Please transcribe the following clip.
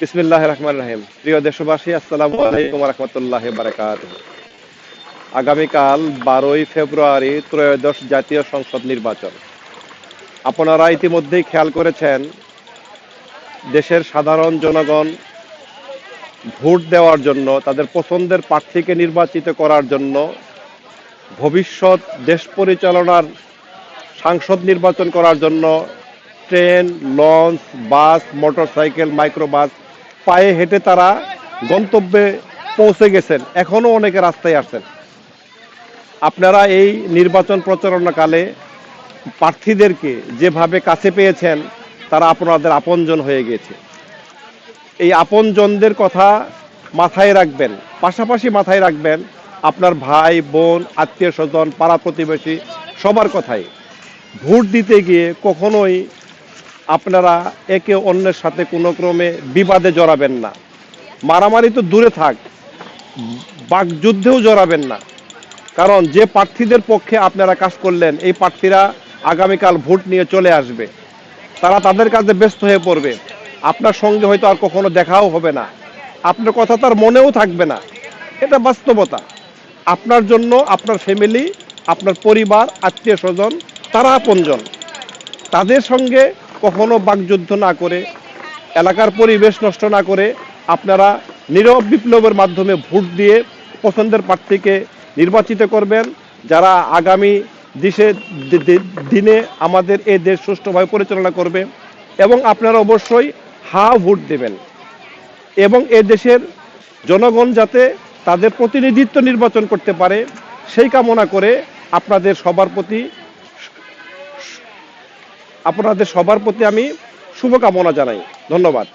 বিসমিল্লাহ রহমান রাহিম। প্রিয় দেশবাসী, আসসালামু আলাইকুম রহমতুল্লাহ বারাকাত আগামীকাল বারোই ফেব্রুয়ারি ত্রয়োদশ জাতীয় সংসদ নির্বাচন। আপনারা ইতিমধ্যেই খেয়াল করেছেন, দেশের সাধারণ জনগণ ভোট দেওয়ার জন্য, তাদের পছন্দের প্রার্থীকে নির্বাচিত করার জন্য ভবিষ্যৎ দেশ পরিচালনার সাংসদ নির্বাচন করার জন্য train, launch, bus, motorcycle, microbus, পায়ে হেঁটে তারা গন্তব্যে পৌঁছে গেছেন। এখনও অনেকে রাস্তায় আসছেন। আপনারা এই নির্বাচন প্রচারণাকালে প্রার্থীদেরকে যেভাবে কাছে পেয়েছেন, তারা আপনাদের আপনজন হয়ে গেছে। এই আপনজনদের কথা মাথায় রাখবেন। পাশাপাশি মাথায় রাখবেন, আপনার ভাই, বোন, আত্মীয় স্বজন, পাড়া প্রতিবেশী, সবার কথাই। ভোট দিতে গিয়ে কখনোই আপনারা একে অন্যের সাথে কোনো ক্রমে বিবাদে জড়াবেন না। মারামারি তো দূরে থাক, বাকযুদ্ধেও জড়াবেন না। কারণ যে প্রার্থীদের পক্ষে আপনারা কাজ করলেন, এই প্রার্থীরা আগামীকাল ভোট নিয়ে চলে আসবে। তারা তাদের কাজে ব্যস্ত হয়ে পড়বে। আপনার সঙ্গে হয়তো আর কখনো দেখাও হবে না। আপনার কথা তার মনেও থাকবে না। এটা বাস্তবতা। আপনার জন্য, আপনার ফ্যামিলি আপনার পরিবার আত্মীয় স্বজন তারা আপনজন। তাদের সঙ্গে কখনো বাকযুদ্ধ না করে, এলাকার পরিবেশ নষ্ট না করে আপনারা নীরব বিপ্লবের মাধ্যমে ভোট দিয়ে পছন্দের প্রার্থীকে নির্বাচিত করবেন। যারা আগামী দিশে দিনে আমাদের এই দেশ সুষ্ঠুভাবে পরিচালনা করবে এবং আপনারা অবশ্যই হা ভোট দেবেন। এবং এ দেশের জনগণ যাতে তাদের প্রতিনিধিত্ব নির্বাচন করতে পারে, সেই কামনা করে আপনাদের সবার প্রতি আপনাদের সবার প্রতি আমি শুভকামনা জানাই। ধন্যবাদ।